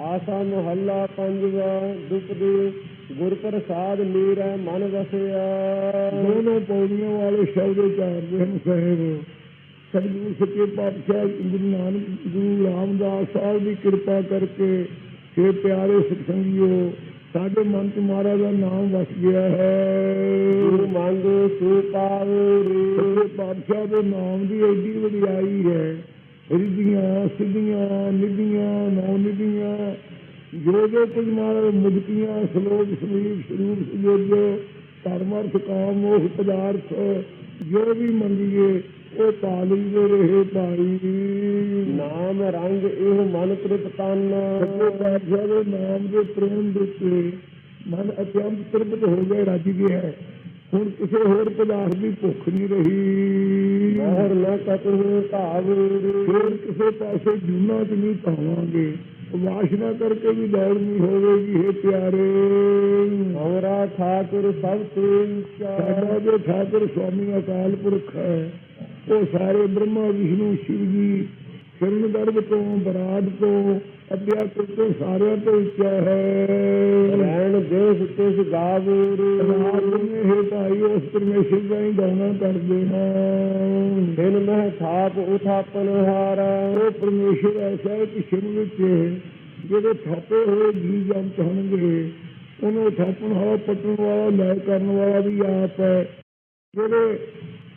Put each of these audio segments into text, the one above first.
ਆਸਾ ਮਹੱਲਾ ਪੰਜਵਾ ਦੁਪਦੀ ਗੁਰ ਪ੍ਰਸਾਦ ਮੇਰਾ ਮਨ ਵਸਿਆ। ਦੋਨੋਂ ਪੌੜੀਆਂ ਵਾਲੇ ਸ਼ਬਦ ਉਚਾਰਦੇ ਹਨ ਸਾਹਿਬ। ਸਤਿਗੁਰੂ ਸੱਚੇ ਪਾਤਸ਼ਾਹ ਗੁਰੂ ਨਾਨਕ ਗੁਰੂ ਰਾਮਦਾਸ ਸਾਹਿਬ ਦੀ ਕਿਰਪਾ ਕਰਕੇ ਇਹ ਪਿਆਰੇ ਸਿੱਖ ਸੰਗੀਓ ਸਾਡੇ ਮਨ ਚ ਮਹਾਰਾਜ ਦਾ ਨਾਮ ਵਸ ਗਿਆ ਹੈ। ਗੁਰੂ ਮੰਗੋ ਸੋ ਪਾਵੋ। ਸੱਚੇ ਪਾਤਸ਼ਾਹ ਦੇ ਨਾਮ ਦੀ ਐਡੀ ਵਡਿਆਈ ਹੈ। ਰਿੱਧੀਆਂ ਸਿੱਧੀਆਂ ਨਿੱਧੀਆਂ ਨੌ ਨਿੱਧੀਆਂ ਜੋ ਜੋ ਕੁਝ ਮਹਾਰਾਜ ਮੁਕਤੀਆਂ ਸ਼ਲੋਕ ਸਮੀਪ ਸਰੂਪ ਸੁਜੋਜੋ ਧਰਮ ਅਰਥ ਕਾਮ ਮੋਹ ਪਦਾਰਥ ਜੋ ਵੀ ਮੰਗੀਏ ਉਹ ਪਾਲੀ ਦੇ ਰਹੇ ਭਾਈ ਨਾਮ ਰੰਗ ਇਹ ਮਨ ਤ੍ਰਿਪ ਤਨ ਸੱਚੇ ਪਾਤਸ਼ਾਹ ਦੇ ਨਾਮ ਦੇ ਪ੍ਰੇਮ ਮਨ ਅਤਿਅੰਤ ਤ੍ਰਿਪਤ ਹੋ ਗਿਆ ਰੱਜ ਗਿਆ ਹੈ। ਹੁਣ ਕਿਸੇ ਹੋਰ ਪਦਾਰਥ ਦੀ ਭੁੱਖ ਨਹੀਂ ਰਹੀ। ਮੋਹਰ ਨ ਕਤਹੁ ਭਾਵ ਫਿਰ ਕਿਸੇ ਪਾਸੇ ਜੂਨਾ ਚ ਨਹੀਂ ਪਾਵਾਂਗੇ। ਵਾਸ਼ਨਾ ਕਰਕੇ ਵੀ ਦੌੜ ਨਹੀਂ ਹੋਵੇਗੀ ਇਹ ਪਿਆਰੇ। ਹਮਰਾ ਠਾਕੁਰ ਸਭ ਤੇ ਸਾਡਾ ਜੋ ਠਾਕੁਰ ਸਵਾਮੀ ਅਕਾਲ ਪੁਰਖ ਹੈ ਉਹ ਸਾਰੇ ਬ੍ਰਹਮਾ ਵਿਸ਼ਨੂੰ ਸ਼ਿਵ ਜੀ ਗਰਭ ਤੋਂ ਬਰਾੜ ਤੋਂ ਅਧਿਆ ਤੋਂ ਸਾਰਿਆਂ ਤੋਂ ਉੱਚਾ ਹੈ। ਰਹਿਣ ਦੇਸ ਤਿਸ ਗਾਵੋ ਰਾਜ ਨੇ ਹੈ ਭਾਈ ਉਸ ਪਰਮੇਸ਼ਰ ਦਾ ਹੀ ਗਾਉਣਾ ਕਰਦੇ ਹਾਂ ਦਿਨ ਮਹਿ ਥਾਪ ਉਥਾਪਨ ਹਾਰਾ ਉਹ ਪਰਮੇਸ਼ਰ ਐਸਾ ਹੈ ਕਿ ਸ਼ਿਵ ਵਿੱਚ ਜਿਹੜੇ ਥਾਪੇ ਹੋਏ ਜੀ ਜੰਤ ਹੋਣਗੇ ਉਹਨੂੰ ਥਾਪਣ ਵਾਲਾ ਪਟਣ ਵਾਲਾ ਲੈ ਕਰਨ ਵਾਲਾ ਵੀ ਆਪ ਹੈ। ਜਿਹੜੇ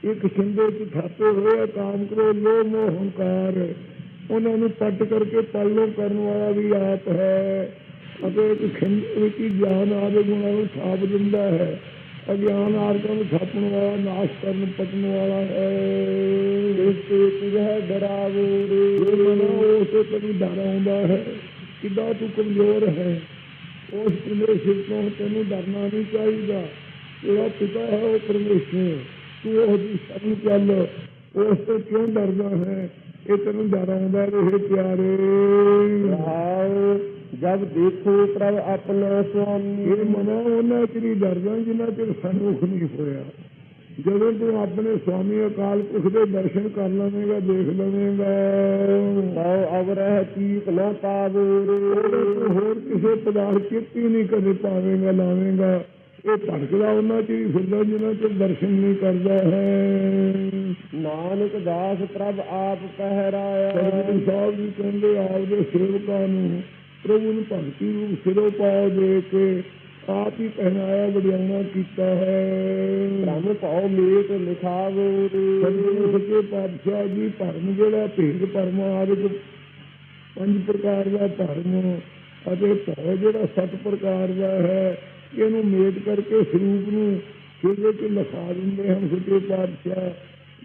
ਇੱਕ ਛਿੰਦੇ ਚ ਥਾਪੇ ਹੋਏ ਕਾਮ ਕਰੋ, ਲੋਭ ਮੋਹ ਹੰਕਾਰ। ਉਹਨਾਂ ਨੂੰ ਪੱਟ ਕਰਕੇ ਪਾਲੋ ਕਰਨ ਵਾਲਾ ਵੀ ਆਪ ਹੈ। ਅਤੇ ਇੱਕ ਖਿੰਦ ਵਿੱਚ ਗਿਆਨ ਆਦੇ ਗੁਣਾਂ ਨੂੰ ਥਾਪ ਦਿੰਦਾ ਹੈ। ਅਗਿਆਨ ਆਰਕਾਂ ਨੂੰ ਥਾਪਣ ਵਾਲਾ, ਨਾਸ਼ ਕਰਨ ਪਟਣ ਵਾਲਾ ਹੈ। ਇਸ ਤੁਝੇ ਡਰਾਵੋ ਇਹ ਮਨੋ ਉਸ ਤੈਨੂੰ ਡਰ ਆਉਂਦਾ ਹੈ। ਕਿੱਦਾਂ ਤੂੰ ਕਮਜ਼ੋਰ ਹੈ। ਉਸ ਪਰਮੇਸ਼ਰ ਤੋਂ ਤੈਨੂੰ ਡਰਨਾ ਨਹੀਂ ਚਾਹੀਦਾ। ਤੇਰਾ ਪਿਤਾ ਹੈ ਉਹ ਪਰਮੇਸ਼ਰ। ਉਹਦੀ ਸ਼ਰਨ ਚੱਲ ਉਸ ਤੋਂ ਕਿਉਂ ਡਰਦਾ ਹੈ ਇਹ ਤੈਨੂੰ ਡਰ ਆਉਂਦਾ ਰਹੇ ਪਿਆਰੇ ਰਹਾਉ ਜਬ ਦੇਖੋ ਪ੍ਰਭ ਆਪਣਾ ਸੁਆਮੀ ਇਹ ਮਨੋ ਉਹਨਾਂ ਚ ਡਰਦਾ ਜਿੰਨਾ ਚਿਰ ਸੰਮੁਖ ਨਹੀਂ ਹੋਇਆ ਜਦੋਂ ਤੂੰ ਆਪਣੇ ਸਵਾਮੀ ਅਕਾਲ ਪੁਰਖ ਦੇ ਦਰਸ਼ਨ ਕਰ ਲਵੇਂਗਾ ਦੇਖ ਲਵੇਂਗਾ ਸੋ ਅਵਰਹ ਚੀਕ ਨਾ ਪਾਵੋ ਹੋਰ ਕਿਸੇ ਪਦਾਰਥ ਚਿੱਤੀ ਨਹੀਂ ਕਦੇ ਪਾਵੇਂਗਾ, ਲਾਵੇਂਗਾ। ਇਹ ਭਟਕਦਾ ਉਹਨਾਂ ਚ ਹੀ ਫਿਰਦਾ ਜਿਨ੍ਹਾਂ ਚ ਦਰਸ਼ਨ ਨਹੀਂ ਕਰਦਾ ਹੈ। ਨਾਨਕ ਦਾਸ ਪ੍ਰਭ ਆਪ ਪਹਿਰਾਇਆ। ਸਤਿਗੁਰੂ ਸਾਹਿਬ ਜੀ ਕਹਿੰਦੇ ਆਪਦੇ ਸੇਵਕਾਂ ਨੂੰ ਪ੍ਰਭੂ ਨੂੰ ਭਗਤੀ ਰੂਪ ਸਿਰੋਂ ਪਾਉ ਦੇ ਕੇ ਆਪ ਹੀ ਪਹਿਨਾਇਆ ਵਡਿਆਉਣਾ ਕੀਤਾ ਹੈ। ਧਰਮ ਪਾਉ ਮੇਟ ਲਿਖਾਵੋ ਸਤਿਗੁਰੂ ਸੱਚੇ ਪਾਤਸ਼ਾਹ ਜੀ ਧਰਮ ਜਿਹੜਾ ਭੇਦ ਪਰਮ ਆਦਿਕ ਪੰਜ ਪ੍ਰਕਾਰ ਦਾ ਧਰਮ ਅਤੇ ਭਉ ਜਿਹੜਾ ਸੱਤ ਪ੍ਰਕਾਰ ਦਾ ਹੈ ਇਹਨੂੰ ਮੇਟ ਕਰਕੇ ਸਰੂਪ ਨੂੰ ਸਿਰੇ ਤੇ ਲਿਖਾ ਦਿੰਦੇ ਹਨ, ਸੱਚੇ ਪਾਤਸ਼ਾਹ।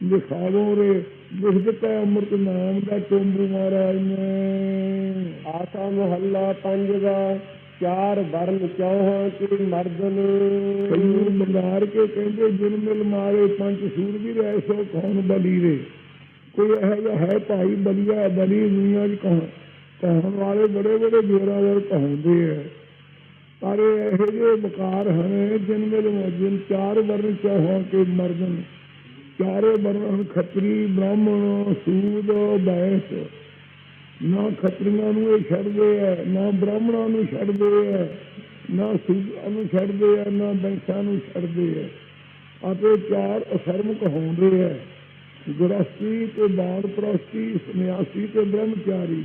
ਲਿਖਾਵੋ ਰੇ, ਲਿਖ ਦਿੱਤਾ ਅੰਮ੍ਰਿਤ ਨਾਮ ਦਾ ਟੋਂਬੂ ਮਹਾਰਾਜ ਨੇ। ਆਸਾ ਮਹੱਲਾ ਪੰਜਵਾ ਚਾਰ ਵਰਨ ਚੌਹਾਂ ਕੀ ਮਰਦਨ। ਕਈਆਂ ਮੰਗਾਰ ਕੇ ਕਹਿੰਦੇ, ਜਿਨ ਮਿਲ ਮਾਰੇ ਪੰਜ ਸੂਰਬੀਰ ਐਸੋ ਕੌਣ ਬਲੀ ਰੇ? ਕੋਈ ਇਹੋ ਜਿਹਾ ਹੈ ਭਾਈ ਬਲੀਆ, ਬਲੀ ਦੁਨੀਆ 'ਚ ਕੌਣ? ਕਹਾਉਣ ਵਾਲੇ ਬੜੇ ਬੜੇ ਜੋਰਾਵਰ ਕਹਾਉਂਦੇ ਆ। ਪਰ ਇਹ ਇਹੋ ਜਿਹੇ ਬਕਾਰ ਹਨ ਜਿਨ ਮਿਲ ਜਿਨ ਚਾਰ ਵਰਨ ਚਾਹਾਂ ਕੇ ਮਰਦਨ ਚਾਰੇ ਵਰਨ ਖੱਤਰੀ, ਬ੍ਰਾਹਮਣ, ਸੂਦ, ਬੈਸ। ਨਾ ਖੱਤਰੀਆਂ ਨੂੰ ਇਹ ਛੱਡਦੇ ਆ, ਨਾ ਬ੍ਰਾਹਮਣਾਂ ਨੂੰ ਛੱਡਦੇ ਆ, ਨਾ ਸੂਦਾਂ ਨੂੰ ਛੱਡਦੇ ਆ, ਨਾ ਬੈਂਸਾਂ ਨੂੰ ਛੱਡਦੇ ਆ। ਅਤੇ ਚਾਰ ਅਸਰਮ ਕਹਾਉਂਦੇ ਆ। ਗ੍ਰਸਤੀ ਤੇ ਬਾਣ ਪ੍ਰਸਤੀ ਸੰਨਿਆਸੀ ਤੇ ਬ੍ਰਹਮਚਾਰੀ।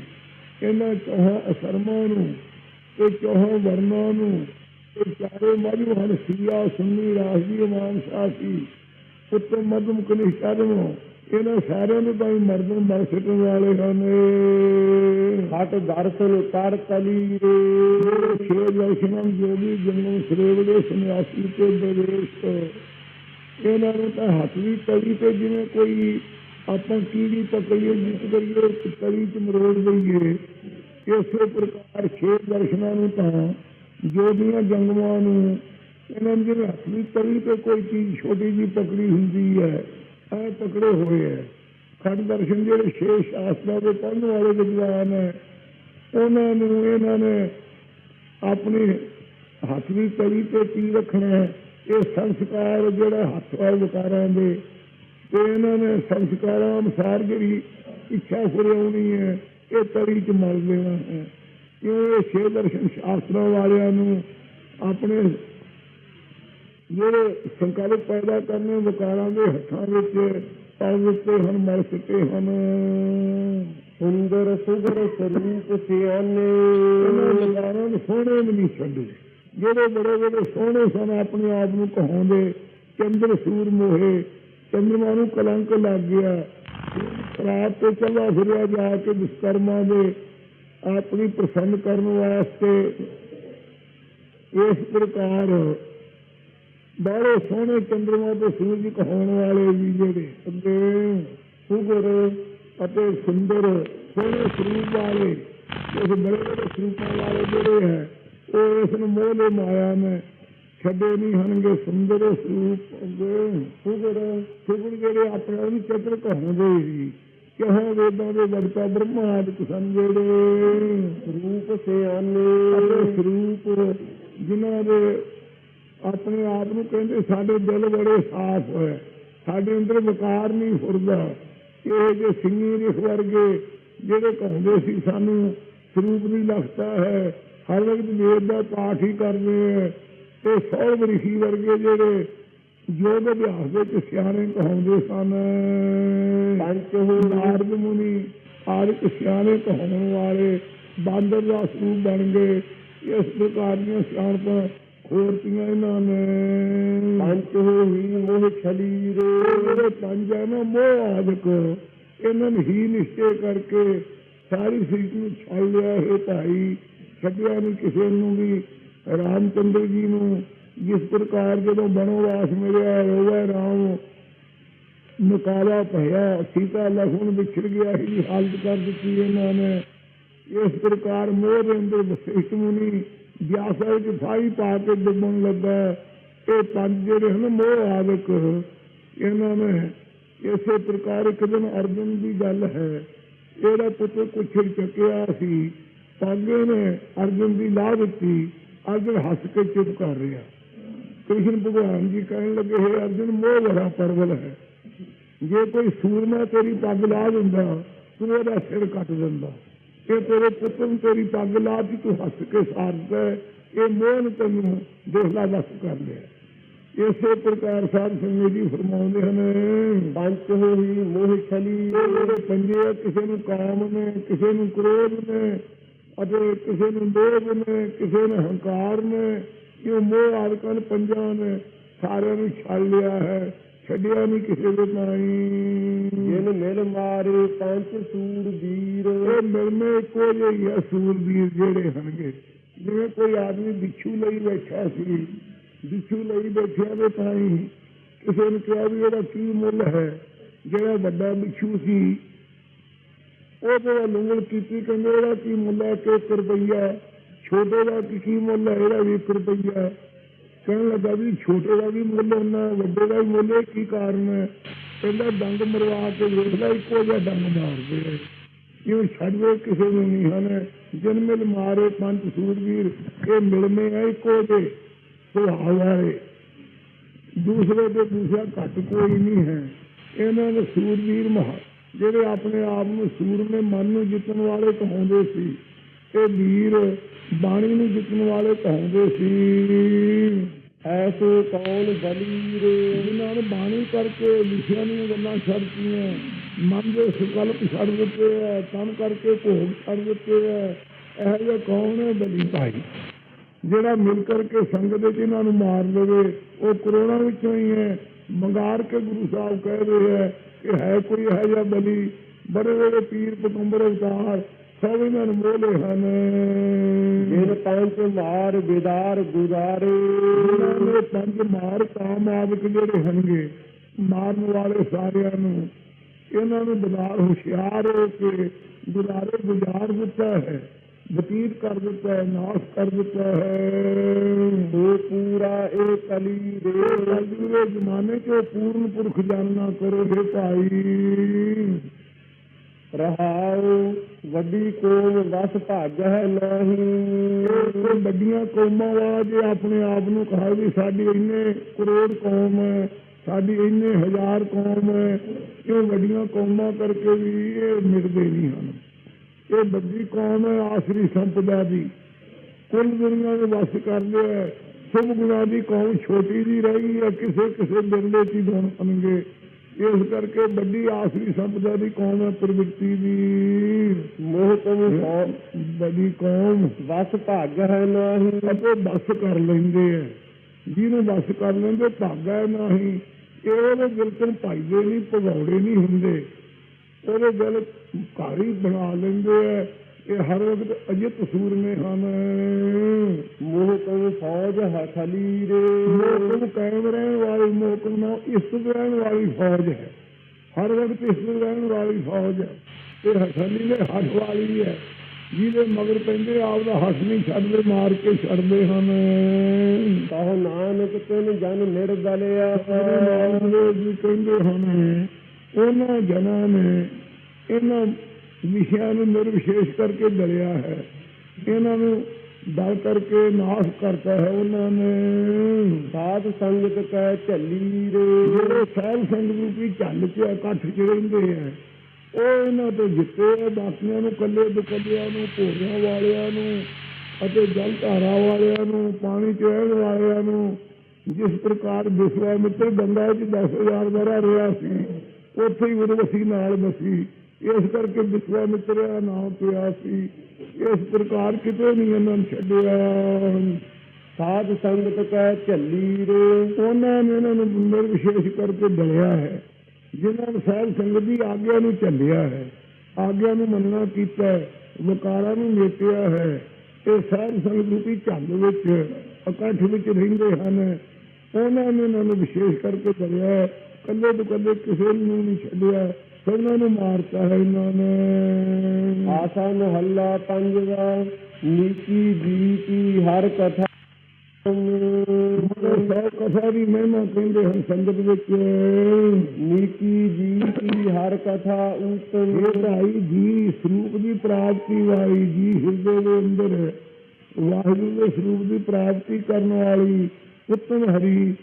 ਇਹਨਾਂ ਚੌਹਾਂ ਅਸਰਮਾਂ ਨੂੰ ਤੇ ਚੌਹਾਂ ਵਰਨਾਂ ਨੂੰ ਇਹ ਚਾਰੇ ਮਜੂ ਹਨ ਸੀਆ ਸੁੰਨੀ ਰਾਜੀ ਇਮਾਮ ਸਾਫੀ ਉੱਤਮ ਮਧਮ ਕਨਿਸ਼ਟਰਮ ਇਹਨਾਂ ਸਾਰਿਆਂ ਨੂੰ ਤਾਂ ਮਰਦਨ ਮਰ ਸਿੱਟਣ ਵਾਲੇ ਹਨ। ਹਟ ਦਰਸ਼ਨ ਕਰ ਕਲੀ। ਰੇ ਜਿਹੜੇ ਛੇ ਦਰਸ਼ਨਮ ਜੋਗੀ ਜਨਮ ਸਰੇਵੜੇ ਸੰਨਿਆਸੀ ਤੇ ਬਵੇਸ਼। ਇਹਨਾਂ ਨੂੰ ਤਾਂ ਹੱਥ ਵੀ ਤਲੀ ਤੇ ਜਿਵੇਂ ਕੋਈ ਆਪਾਂ ਕੀੜੀ ਪਕੜੀਏ ਜਿਸ ਕਰੀਏ ਤਲੀ ਚ ਮਰੋੜ ਦਈਏ। ਇਸੇ ਪ੍ਰਕਾਰ ਛੇ ਦਰਸ਼ਨਾਂ ਨੂੰ ਤਾਂ ਜੋਗੀਆਂ ਜੰਗਮਾਂ ਨੂੰ ਇਹਨਾਂ ਦੇ ਹੱਥ ਵੀ ਤਲੀ ਤੇ ਕੋਈ ਚੀਜ਼ ਛੋਟੀ ਜੀ ਪਕੜੀ ਹੁੰਦੀ ਹੈ, ਐ ਪਕੜੇ ਹੋਏ ਹੈ। ਖੰਡ ਦਰਸ਼ਨ ਜਿਹੜੇ ਛੇ ਸ਼ਾਸਤਰਾਂ ਦੇ ਪੜ੍ਹਨ ਵਾਲੇ ਵਿਦਵਾਨ ਹੈ, ਉਹਨਾਂ ਨੂੰ ਇਹਨਾਂ ਨੇ ਆਪਣੇ ਹੱਥ ਦੀ ਤਰੀ ਤੇ ਕੀ ਰੱਖਣਾ ਇਹ ਸੰਸਕਾਰ ਜਿਹੜਾ ਹੱਥ ਵਾਲੇ ਵਿਕਾਰਾਂ ਦੇ, ਤੇ ਇਹਨਾਂ ਨੇ ਸੰਸਕਾਰਾਂ ਅਨੁਸਾਰ ਜਿਹੜੀ ਇੱਛਾ ਫੁਰਿਆਉਣੀ ਹੈ ਇਹ ਤਰੀ ਚ ਮਲ ਦੇਣਾ ਹੈ। ਇਹ ਛੇ ਦਰਸ਼ਨ ਸ਼ਾਸਤਰਾਂ ਵਾਲਿਆਂ ਨੂੰ ਆਪਣੇ ਜਿਹੜੇ ਸੰਕਲਪ ਪੈਦਾ ਕਰਨੇ ਵਿਕਾਰਾਂ ਦੇ ਹੱਥਾਂ ਵਿੱਚ ਪਾਉ ਦਿੱਤੇ ਹਨ ਮਰ ਸਿੱਟੇ ਹਨ। ਸੁੰਦਰ ਸੁਗਰ ਸਰੂਪ ਸਿਆਨੇ ਇਹਨਾਂ ਵਿਕਾਰਾਂ ਨੂੰ ਸੋਹਣੇ ਨਹੀਂ ਛੱਡੇ। ਜਿਹੜੇ ਬੜੇ ਬੜੇ ਸੋਹਣੇ ਸਨ ਆਪਣੇ ਆਪ ਨੂੰ ਕਹਾਉਂਦੇ ਚੰਦਰ ਸੂਰ ਮੋਹੇ ਚੰਦਰਮਾ ਨੂੰ ਕਲੰਕ ਲੱਗ ਗਿਆ। ਰਾਤ ਤੇ ਚੱਲਿਆ ਫਿਰਿਆ ਜਾ ਕੇ ਦੁਸ਼ਕਰਮਾਂ ਦੇ ਆਪਣੀ ਪ੍ਰਸੰਨ ਕਰਨ ਵਾਸਤੇ ਇਸ ਪ੍ਰਕਾਰ ਬਾਰੇ ਸੋਹਣੇ ਚੰਦਰਮਾ ਤੇ ਸੂਰਜ ਕਹਾਉਣ ਵਾਲੇ ਵੀ ਜਿਹੜੇ ਅੱਗੇ ਸੁਗਰ ਅਤੇ ਸੁੰਦਰ, ਸੋਹਣੇ ਸਰੂਪ ਵਾਲੇ ਇਸ ਬੜੇ ਬੜੇ ਸਰੂਪਾਂ ਵਾਲੇ ਜਿਹੜੇ ਹੈ, ਉਹ ਇਸ ਨੂੰ ਮੋਹ ਲੈ ਮਾਇਆ ਨੇ ਛੱਡੇ ਨਹੀਂ ਹਨਗੇ ਸੁੰਦਰ ਸਰੂਪ ਸੁਗਰ ਸੁਗਰ ਜਿਹੜੇ ਆਪਣੇ ਉਹਨੂੰ ਚਤਰ ਕਹਾਉਂਦੇ ਸੀ। ਕਿਹੋ ਵੇਦਾਂ ਦੇ ਵਰਤਾ ਬ੍ਰਹਮਾ ਆਦਿ ਸਨ ਜਿਹੜੇ ਰੂਪ ਸਿਆਨੇ ਆਪਣੇ ਸਰੂਪ ਜਿਨ੍ਹਾਂ ਦੇ ਆਪਣੇ ਆਪ ਨੂੰ ਕਹਿੰਦੇ ਸਾਡੇ ਦਿਲ ਬੜੇ ਸਾਫ਼ ਹੋਏ। ਸਾਡੇ ਅੰਦਰ ਵਿਕਾਰ ਨਹੀਂ ਫੁਰਦਾ ਇਹ ਜੇ ਸਿੰਘੀ ਰਿਖ ਵਰਗੇ ਜਿਹੜੇ ਕਹਿੰਦੇ ਸੀ ਸਾਨੂੰ ਸਰੂਪ ਨਹੀਂ ਲੱਗਦਾ ਹੈ ਹਰ ਵਕਤ ਵੇਦ ਦਾ ਪਾਠ ਹੀ ਕਰਦੇ ਹੈ ਤੇ ਸੌ ਰਿਸ਼ੀ ਵਰਗੇ ਜਿਹੜੇ ਯੋਗ ਅਭਿਆਸ ਵਿੱਚ ਸਿਆਣੇ ਕਹਾਉਂਦੇ ਸਨ। ਪੰਚ ਹੋ ਨਾਰਦ ਮੁਨੀ ਆਦਿਕ ਸਿਆਣੇ ਕਹਾਉਣ ਵਾਲੇ ਬਾਂਦਰ ਦਾ ਸਰੂਪ ਬਣ ਗਏ। ਇਸ ਪ੍ਰਕਾਰ ਦੀਆਂ ਸਿਆਣਪਾਂ ਖੋਰਤੀਆਂ ਇਹਨਾਂ ਨੇ। ਪੰਚ ਹੋ ਹੀ ਮੋਹ ਇਹ ਜਿਹੜੇ ਪੰਜ ਹੈ ਨਾ ਮੋਹ ਆਦਿਕ। ਇਹਨਾਂ ਨੂੰ ਹੀ ਨਿਸ਼ਚੈ ਕਰਕੇ ਸਾਰੀ ਸ੍ਰਿਸ਼ਟੀ ਨੂੰ ਛੱਡ ਲਿਆ। ਇਹ ਭਾਈ ਛੱਡਿਆ ਨਹੀਂ ਕਿਸੇ ਨੂੰ ਵੀ। ਰਾਮਚੰਦਰ ਜੀ ਨੂੰ ਜਿਸ ਪ੍ਰਕਾਰ ਜਦੋਂ ਬਣਵਾਸ ਮਿਲਿਆ, ਰੋਵੇ ਰਾਮ ਨਕਾਲਾ ਭਇਆ ਸੀਤਾ ਲਖਣ ਵਿਛੜ ਗਿਆ ਹੀ ਹਾਲਤ ਕਰ ਦਿੱਤੀ ਇਹਨਾਂ ਨੇ। ਇਸ ਪ੍ਰਕਾਰ ਮੋਹ ਦੇ ਅੰਦਰ ਵਸਿਸ਼ਠ ਮੁਨੀ ਵਿਆਸਾ ਵਿੱਚ ਫਾਈ ਪਾ ਕੇ ਡੁੱਬਣ ਲੱਗਾ। ਇਹ ਪੰਜ ਜਿਹੜੇ ਹਨ, ਮੋਹ ਆਦਿਕ, ਇਹਨਾਂ ਨੇ ਇਸੇ ਪ੍ਰਕਾਰ ਇੱਕ ਦਿਨ ਅਰਜੁਨ ਦੀ ਗੱਲ ਹੈ, ਇਹਦਾ ਪੁੱਤਰ ਕੁਛੜ ਚੱਕਿਆ ਸੀ। ਪਾਗੇ ਨੇ ਅਰਜੁਨ ਦੀ ਲਾਹ ਦਿੱਤੀ, ਅਰਜੁਨ ਹੱਸ ਕੇ ਚੁੱਪ ਕਰ ਰਿਹਾ। ਕ੍ਰਿਸ਼ਨ ਭਗਵਾਨ ਜੀ ਕਹਿਣ ਲੱਗੇ ਹੈ ਅਰਜੁਨ ਮੋਹ ਬੜਾ ਪਰਵਲ ਹੈ। ਜੇ ਕੋਈ ਸੂਰਮਾ ਤੇਰੀ ਪੱਗ ਲਾ ਦਿੰਦਾ ਤੂੰ ਉਹਦਾ ਸਿਰ ਕੱਟ ਦਿੰਦਾ। ਇਹ ਤੇਰੇ ਪੁੱਤਰ ਨੂੰ ਤੇਰੀ ਪੱਗ ਲਾ ਦਿੱਤੀ ਤੂੰ ਹੱਸ ਕੇ ਸਾਰਦਾ। ਇਹ ਮੋਹ ਨੇ ਤੈਨੂੰ ਦੇਖਲਾ ਬਸ ਕਰ ਲਿਆ। ਇਸੇ ਪ੍ਰਕਾਰ ਸਾਧ ਸੰਗਤ ਜੀ ਫਰਮਾਉਂਦੇ ਹਨ ਪੰਚ ਹੋ ਹੀ ਮੋਹ ਜਿਹੜੇ ਪੰਜੇ ਕਿਸੇ ਨੂੰ ਕਾਮ ਨੇ ਕਿਸੇ ਨੂੰ ਕ੍ਰੋਧ ਨੇ ਅਤੇ ਕਿਸੇ ਨੂੰ ਲੋਭ ਨੇ ਕਿਸੇ ਨੂੰ ਹੰਕਾਰ ਨੇ ਇਹ ਮੋਹ ਆਦਿਕਾਂ ਨੇ ਪੰਜਾਂ ਨੇ ਸਾਰਿਆਂ ਨੂੰ ਛੱਡ ਲਿਆ ਹੈ ਛੱਡਿਆ ਨਹੀਂ ਕਿਸੇ ਦੇ ਤਾਈ। ਜਿਨ ਮਿਲ ਮਾਰੇ ਪੰਚ ਸੂਰ ਵੀਰ। ਇਹ ਮਿਲਮੇ ਇੱਕੋ ਜਿਹੇ ਹੀ ਆ ਸੂਰਬੀਰ ਜਿਹੜੇ ਹਨਗੇ। ਜਿਵੇਂ ਕੋਈ ਆਦਮੀ ਬਿੱਛੂ ਲਈ ਬੈਠਾ ਸੀ ਬਿੱਛੂ ਲਈ ਬੈਠਿਆ ਦੇ ਤਾਈ ਕਿਸੇ ਨੂੰ ਕਿਹਾ ਵੀ ਇਹਦਾ ਕੀ ਮੁੱਲ ਹੈ? ਜਿਹੜਾ ਵੱਡਾ ਬਿੱਛੂ ਸੀ ਉਹ ਤੇ ਲੰਗਲ ਕੀਤੀ ਕਹਿੰਦੇ ਇਹਦਾ ਕੀ ਮੁੱਲ ਹੈ? ਕਿ ਰੁਪਈਆ। ਛੋਟੇ ਦਾ ਕੀ ਮੁੱਲ ਹੈ, ਇਹਦਾ ਵੀ ਇੱਕ ਰੁਪਈਆ ਕਹਿਣ ਲੱਗਾ ਵੀ ਛੋਟੇ ਦਾ ਵੀ ਮੁੱਲ ਉਹਨਾਂ ਵੱਡੇ ਦਾ ਵੀ ਮੁੱਲ ਇਹ ਕੀ ਕਾਰਨ ਹੈ? ਕਹਿੰਦਾ ਡੰਗ ਮਰਵਾ ਕੇ ਵੇਖ ਇੱਕੋ ਜਿਹਾ ਡੰਗ ਮਾਰਦੇ ਆ। ਕਿਉਂ ਛੱਡਵੇ ਕਿਸੇ ਨੂੰ ਨਹੀਂ ਹਨ। ਜਨ ਮਾਰੇ ਪੰਜ ਸੂਰਬੀਰ, ਇਹ ਮਿਲਨੇ ਆ ਇੱਕੋ ਦੇ ਸੁਭਾਅ ਵਾਲੇ। ਦੂਸਰੇ ਤੇ ਦੂਸਰਾ ਘੱਟ ਕੋਈ ਨਹੀਂ ਹੈ। ਇਹਨਾਂ ਦੇ ਸੂਰਵੀਰ ਮਹਾ, ਜਿਹੜੇ ਆਪਣੇ ਆਪ ਨੂੰ ਸੂਰਮੇ ਮਨ ਨੂੰ ਜਿੱਤਣ ਵਾਲੇ ਕਹਾਉਂਦੇ ਸੀ। ਇਹ ਵੀਰ ਬਾਣੀ ਨੂੰ ਜਿੱਤਣ ਵਾਲੇ ਕਹਾਉਂਦੇ ਸੀ। ਐਸੋ ਕੌਣ ਬਲੀਰੇ ਜਿਨ੍ਹਾਂ ਨੇ ਬਾਣੀ ਕਰਕੇ ਲਿਖਿਆ ਦੀਆਂ ਗੱਲਾਂ ਛੱਡਤੀਆਂ ਮਨ ਦੇ ਸੰਕਲਪ ਛੱਡ ਦਿੱਤੇ ਆ। ਕੰਮ ਕਰਕੇ ਭੋਗ ਛੱਡ ਦਿੱਤੇ ਆ। ਇਹੋ ਜਿਹਾ ਕੌਣ ਹੈ ਬਲੀ ਭਾਈ? ਜਿਹੜਾ ਮਿਲ ਕਰਕੇ ਸੰਗਤ ਵਿੱਚ ਇਹਨਾਂ ਨੂੰ ਮਾਰ ਦੇਵੇ। ਉਹ ਕਰੋਨਾ ਵਿੱਚੋਂ ਹੀ ਹੈ। ਮੰਗਾਰ ਕੇ ਗੁਰੂ ਸਾਹਿਬ ਕਹਿ ਰਹੇ ਹੈ ਕਿ ਹੈ ਕੋਈ ਇਹੋ ਜਿਹਾ ਬਲੀ? ਬੜੇ ਬੜੇ ਪੀਰ ਪਤੰਬਰ ਅਵਤਾਰ ਸਭ ਮੋਲੇ ਹਨ। ਜਿਨ ਪੰਚ ਮਾਰ ਵਿਦਾਰ ਗੁਜ਼ਾਰੇ। ਨੇ ਪੰਜ ਮਾਰ ਕਾਮ ਆਦਿਕ ਜਿਹੜੇ ਹੋਣਗੇ ਮਾਰਨ ਵਾਲੇ ਸਾਰਿਆਂ ਨੂੰ ਇਹਨਾਂ ਨੂੰ ਬਦਾਰ ਹੁਸ਼ਿਆਰ ਹੋ ਕੇ ਗੁਜ਼ਾਰੇ ਗੁਜ਼ਾਰ ਦਿੱਤਾ ਹੈ ਬਤੀਤ ਕਰ ਦਿੱਤਾ ਹੈ ਨਾਸ਼ ਕਰ ਦਿੱਤਾ ਹੈ। ਸੋ ਪੂਰਾ ਇਹ ਕਲੀ ਰੇ। ਕਲਯੁਗ ਦੇ ਜ਼ਮਾਨੇ 'ਚ ਉਹ ਪੂਰਨ ਪੁਰਖ ਜਾਨਣਾ ਕਰੋ हे ਭਾਈ। ਰਹਾਉ, ਵੱਡੀ ਕੋਮ ਵਸ ਭੱਜ ਹੈ ਨਹੀਂ। ਇਹ ਵੱਡੀਆਂ ਕੌਮਾਂ ਵਾਲਾ ਜੇ ਆਪਣੇ ਆਪ ਨੂੰ ਕਹਾ ਵੀ ਸਾਡੀ ਇੰਨੇ ਕਰੋੜ ਕੌਮ ਹੈ, ਸਾਡੀ ਇੰਨੇ ਹਜ਼ਾਰ ਕੌਮ ਹੈ। ਇਹ ਵੱਡੀਆਂ ਕੌਮਾਂ ਕਰਕੇ ਵੀ ਇਹ ਮਿਟਦੇ ਨਹੀਂ ਹਨ? ਇਹ ਵੱਡੀ ਕੌਮ ਹੈ ਆਸਰੀ ਸੰਪਦਾ ਦੀ। ਕੁੱਲ ਦੁਨੀਆ ਨੂੰ ਵਸ ਕਰ ਹੈ। ਸ਼ੁਭ ਗੁਣਾ ਦੀ ਕੌਮ ਛੋਟੀ ਦੀ ਰਹੀ ਹੈ, ਕਿਸੇ ਕਿਸੇ ਬਿਰਲੇ ਚ ਹੀ ਗੁਣ ਇਸ ਕਰਕੇ ਵੱਡੀ ਆਸਰੀ ਸੰਪਦਾ ਦੀ ਕੌਮ ਹੈ ਪ੍ਰਵਿਰਤੀ ਦੀ। ਮੋਹ ਸੋ ਵੱਡੀ ਕੌਮ। ਵਸ ਭਾਗ ਹੈ ਨਾਹੀ। ਅਤੇ ਬਸ ਕਰ ਲੈਂਦੇ ਆ। ਜਿਹਨੂੰ ਬਸ ਕਰ ਲੈਂਦੇ ਭਾਗਾ ਨਹੀਂ। ਇਹ ਉਹਦੇ ਦਿਲ ਤੋਂ ਭਾਈਦੇ ਨਹੀਂ ਭਗੌੜੇ ਨਹੀਂ ਹੁੰਦੇ। ਉਹਦੇ ਦਿਲ ਭਾਰੀ ਬਣਾ ਲੈਂਦੇ ਆ। ਇਹ ਹਰ ਵਕਤ ਅਜਿਤ ਸੂਰਮੇ ਹਨ। ਮੋਹ ਤੁਮ ਫੌਜ ਹਥਲੀ ਰੇ ਮੋਕਮ ਕਾਇਮ ਰਹਿਣ ਵਾਲੀ ਮੋਕਮ ਨਾਲ ਇਸਤ ਰਹਿਣ ਵਾਲੀ ਫੌਜ ਹੈ। ਹਰ ਵਕਤ ਇਸਤ ਰਹਿਣ ਵਾਲੀ ਫੌਜ ਹੈ। ਇਹ ਹਸਨੀ ਦੇ ਹੱਥ ਵਾਲੀ ਹੈ। ਜਿਹਦੇ ਮਗਰ ਪੈਂਦੇ ਆਪਦਾ ਹੱਥ ਨਹੀਂ ਛੱਡਦੇ ਮਾਰ ਕੇ ਛੱਡਦੇ ਹਨ। ਕਹੋ ਨਾਨਕ ਤਿਨ ਜਨ ਨਿਰਦਲਿਆ ਨਾਨਕ ਜੀ ਕਹਿੰਦੇ ਹਨ ਉਹਨਾਂ ਜਨਾਂ ਨੇ ਇਹਨਾਂ ਵਿਸ਼ਿਆਂ ਨੂੰ ਨਿਰਵਿਸ਼ੇਸ਼ ਕਰਕੇ ਦਲਿਆ ਹੈ। ਇਹਨਾਂ ਨੂੰ ਦਲ ਕਰਕੇ ਨਾਸ਼ ਕਰਤਾ ਹੈ ਉਹਨਾਂ ਨੇ। ਸਾਧ ਸੰਗਤ ਕੈ ਝੱਲੀ ਰੇ। ਜਿਹੜੇ ਸਾਧ ਸੰਗਤ ਰੂਪੀ ਝੱਲ ਚ ਇਕੱਠ ਚ ਰਹਿੰਦੇ ਆ ਉਹ ਇਹਨਾਂ ਤੋਂ ਜਿੱਤੇ ਬਾਕੀਆਂ ਨੂੰ ਕੱਲੇ ਦੁਕੱਲਿਆਂ ਨੂੰ ਭੋਰਿਆਂ ਵਾਲਿਆਂ ਨੂੰ ਅਤੇ ਜਲ ਧਾਰਾ ਵਾਲਿਆਂ ਨੂੰ ਪਾਣੀ ਚ ਰਹਿਣ ਵਾਲਿਆਂ ਨੂੰ ਜਿਸ ਪ੍ਰਕਾਰ ਵਿਸ਼ਵਾਮਿੱਤਰ ਗੰਗਾ ਚ 10000 ਵਰਾ ਰਿਹਾ ਸੀ ਉੱਥੇ ਹੀ ਉਰਵਸੀ ਨਾਲ ਬਸੀ। ਇਸ ਕਰਕੇ ਵਿਸ਼ਵਾਮਿੱਤਰ ਦਾ ਨਾਮ ਪਿਆ ਸੀ। ਇਸ ਪ੍ਰਕਾਰ ਕਿਤੇ ਨਹੀਂ ਇਹਨਾਂ ਨੂੰ ਛੱਡਿਆ। ਸਾਧ ਸੰਗਤ ਕੈ ਝੱਲੀ ਰੇ। ਉਹਨਾਂ ਨੇ ਇਹਨਾਂ ਨੂੰ ਬੰਦਰ ਕਰਕੇ ਦਲਿਆ ਹੈ, ਜਿਨ੍ਹਾਂ ਨੇ ਸਾਧ ਸੰਗਤ ਦੀ ਆਗਿਆ ਨੂੰ ਝੱਲਿਆ ਹੈ। ਆਗਿਆ ਨੂੰ ਮੰਨਣਾ ਕੀਤਾ ਹੈ, ਵਿਕਾਰਾਂ ਨੂੰ ਮੇਟਿਆ ਹੈ। ਇਹ ਸਾਧ ਸੰਗਤ ਰੂਪੀ ਝੰਡ ਵਿੱਚ, ਇਕੱਠ ਵਿੱਚ ਰਹਿੰਦੇ ਹਨ। ਉਹਨਾਂ ਨੇ ਇਹਨਾਂ ਨੂੰ ਵਿਸ਼ੇਸ਼ ਕਰਕੇ ਦਲਿਆ ਹੈ। ਕੱਲੇ ਤੋਂ ਕੱਲੇ ਕਿਸੇ ਨੂੰ ਨਹੀਂ ਛੱਡਿਆ। ਸਭਨਾਂ ਨੂੰ ਮਾਰਤਾ ਹੈ ਇਹਨਾਂ ਨੇ। ਆਸਾ ਮਹੱਲਾ ਪੰਜਵਾ ਨੀਕੀ ਜੀਤੀ ਹਰ ਕਥਾ ਮਤਲਬ ਸੌ ਕਥਾ ਦੀ ਮਹਿਮਾ ਕਹਿੰਦੇ ਹਨ ਸੰਗਤ ਵਿੱਚ। ਨੀਕੀ ਜੀਤੀ ਹਰ ਕਥਾ ਉਤਮ। ਭਾਈ ਜੀ ਸਰੂਪ ਦੀ ਪ੍ਰਾਪਤੀ ਵਾਲੀ ਜੀ ਹਿਰਦੇ ਦੇ ਅੰਦਰ। ਵਾਹਿਗੁਰੂ ਦੇ ਸਰੂਪ ਦੀ ਪ੍ਰਾਪਤੀ ਕਰਨ ਵਾਲੀ ਉਤਮ ਹਰੀ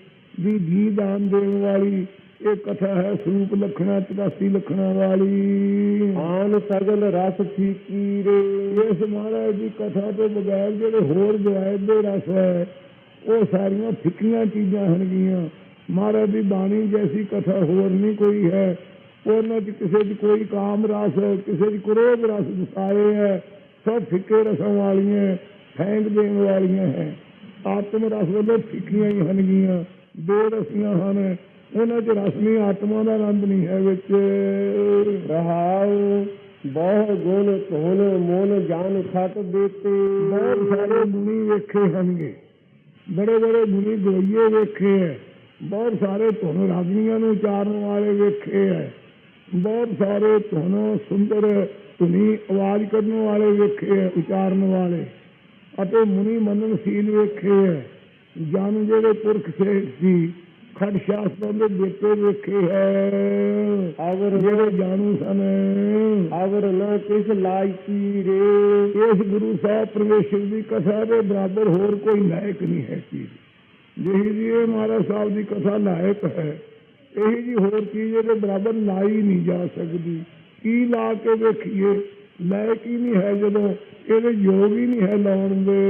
ਦੀ ਜੀ ਦਾਨ ਦੇਣ ਵਾਲੀ ਇਹ ਕਥਾ ਹੈ ਸਰੂਪ ਲਖਣਾ 84 ਲਖਣਾ ਵਾਲੀ। ਆਨ ਸਗਲ ਰਸ ਫੀਕੀ ਰੇ। ਇਸ ਮਹਾਰਾਜ ਦੀ ਕਥਾ ਤੋਂ ਬਗੈਰ ਜਿਹੜੇ ਹੋਰ ਜਵਾਇਦ ਦੇ ਰਸ ਹੈ ਉਹ ਸਾਰੀਆਂ ਫਿੱਕੀਆਂ ਚੀਜ਼ਾਂ ਹਨਗੀਆਂ। ਮਹਾਰਾਜ ਦੀ ਬਾਣੀ ਜੈਸੀ ਕਥਾ ਹੋਰ ਨਹੀਂ ਕੋਈ ਹੈ। ਉਹਨਾਂ 'ਚ ਕਿਸੇ 'ਚ ਕੋਈ ਕਾਮ ਰਸ ਕਿਸੇ 'ਚ ਕਰੋਧ ਰਸ ਦਸਾਏ ਹੈ। ਸਭ ਫਿੱਕੇ ਰਸਾਂ ਵਾਲੀਆਂ ਫੈਂਕ ਦੇਣ ਵਾਲੀਆਂ ਹੈ। ਆਤਮ ਰਸ ਵੱਲੋਂ ਫਿੱਕੀਆਂ ਹੀ ਹਨਗੀਆਂ। ਦੋ ਰਸੀਆਂ ਹਨ ਉਹਨਾਂ 'ਚ ਰਸ ਨਹੀਂ ਆਤਮਾ ਦਾ ਆਨੰਦ ਨਹੀਂ ਹੈ ਵਿੱਚ। ਰਹਾਉ ਬਹੁ ਗੁਣ ਧੁਨ ਮਨ ਜਨ ਖਤ ਦੇਤੇ ਬਹੁਤ ਸਾਰੇ ਗੁਣੀ ਵੇਖੇ ਹਨਗੇ ਬੜੇ ਬੜੇ ਗੁਣੀ ਗੋਈਏ ਵੇਖੇ ਹੈ। ਬਹੁਤ ਸਾਰੇ ਧੁਨ ਰਾਗੀਆਂ ਨੂੰ ਉਚਾਰਨ ਵਾਲੇ ਵੇਖੇ ਹੈ। ਬਹੁਤ ਸਾਰੇ ਧੁਨ ਸੁੰਦਰ ਧੁਨੀ ਆਵਾਜ਼ ਕੱਢਣ ਵਾਲੇ ਵੇਖੇ ਹੈ ਉਚਾਰਨ ਵਾਲੇ। ਅਤੇ ਮੁਨੀ ਮੰਨਣਸ਼ੀਲ ਵੇਖੇ ਹੈ। ਜਨ ਜਿਹੜੇ ਪੁਰਖ ਸੇ ਸੀ ਖੜ ਸ਼ਾਸਤਰਾਂ ਦੇ ਬੇਟੇ ਵੇਖੇ ਹੈ। ਅਵਰ ਜਿਹੜੇ ਜਾਣੂ ਸਨ। ਅਵਰ ਨ ਕਿਸ ਲਾਇਕੀ ਰੇ ਇਸ ਗੁਰੂ ਸਾਹਿਬ ਪਰਮੇਸ਼ਰ ਦੀ ਕਥਾ ਦੇ ਬਰਾਬਰ ਹੋਰ ਕੋਈ ਲਾਇਕ ਨਹੀਂ ਹੈ ਚੀਜ਼ ਜਿਹੀ ਜੀ ਇਹ ਮਹਾਰਾਜ ਸਾਹਿਬ ਦੀ ਕਥਾ ਲਾਇਕ ਹੈ ਇਹੀ ਜੀ ਹੋਰ ਚੀਜ਼ ਇਹਦੇ ਬਰਾਬਰ ਲਾਈ ਨਹੀਂ ਜਾ ਸਕਦੀ। ਕੀ ਲਾ ਕੇ ਵੇਖੀਏ? ਲਾਇਕ ਹੀ ਨਹੀਂ ਹੈ ਜਦੋਂ ਇਹਦੇ ਯੋਗ ਹੀ ਨਹੀਂ ਹੈ ਲਾਉਣ ਦੇ।